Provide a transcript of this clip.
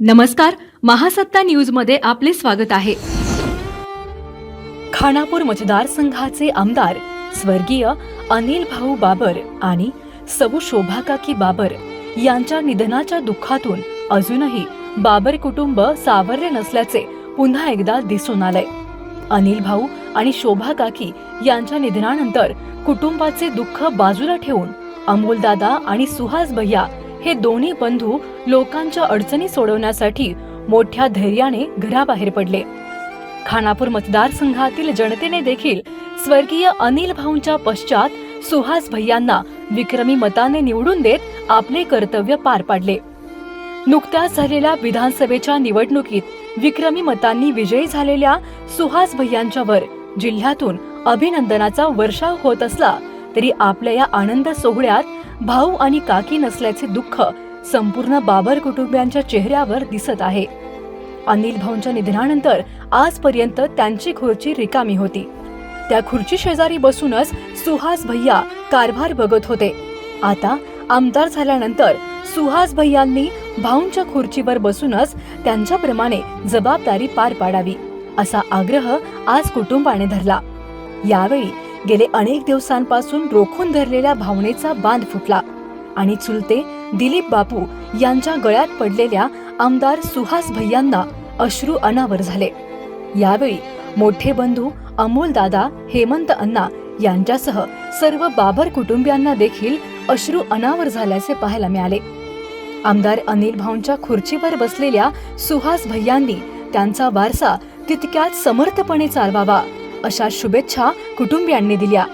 नमस्कार महासत्ता न्यूजमध्ये आपले स्वागत आहे. खानापूर मतदारसंघाचे आमदार स्वर्गीय अनिल भाऊ बाबर आणि सौ शोभाकाकी बाबर यांच्या निधनाच्या दुःखातून अजूनही बाबर कुटुंब सावरले नसल्याचे पुन्हा एकदा दिसून आलंय. अनिल भाऊ आणि शोभा काकी यांच्या निधनानंतर कुटुंबाचे दुःख बाजूला ठेवून अमोलदादा आणि सुहास भैया हे दोन्ही बंधू लोकांच्या अडचणी सोडवण्यासाठी मोठ्या धैर्याने घराबाहेर पडले. खानापूर मतदारसंघातील जनतेने देखील स्वर्गीय अनिल भाऊंच्या पश्चात सुहास भैयांना विक्रमी मताने निवडून देत आपले कर्तव्य पार पाडले. नुकत्याच झालेल्या विधानसभेच्या निवडणुकीत विक्रमी मतांनी विजयी झालेल्या सुहास भैयांच्यावर जिल्ह्यातून अभिनंदनाचा वर्षाव होत असला तरी आपल्या या आनंद सोहळ्यात भाऊ आणि काकी नसल्याचे दुःख संपूर्ण बाबर कुटुंबियांच्या चेहऱ्यावर दिसत आहे. अनिल भाऊंच्या निधनानंतर आजपर्यंत त्यांची खुर्ची रिकामी होती. त्या खुर्ची शेजारी बसूनच सुहास भैया कारभार बघत होते. आता आमदार झाल्यानंतर सुहास भैयांनी भाऊंच्या खुर्चीवर बसूनच त्यांच्याप्रमाणे जबाबदारी पार पाडावी असा आग्रह आज कुटुंबाने धरला. यावेळी गेले अनेक दिवसांपासून रोखून धरलेल्या भावनेचा बांध फुटला. आणि चुलते दिलीप बापू यांच्या गळ्यात पडलेल्या आमदार सुहास भैयांना अश्रू अनावर झाले. यावेळी मोठे बंधू अमोल दादा हेमंत अण्णा यांच्यासह सर्व बाबर कुटुंबियांना देखील अश्रू अनावर झाल्याचे पाहायला मिळाले. आमदार अनिल भाऊंच्या खुर्चीवर बसलेल्या सुहास भैयांनी त्यांचा वारसा तितक्याच समर्थपणे चालवावा अशा शुभेच्छा कुटुंबियांनी दिल्या.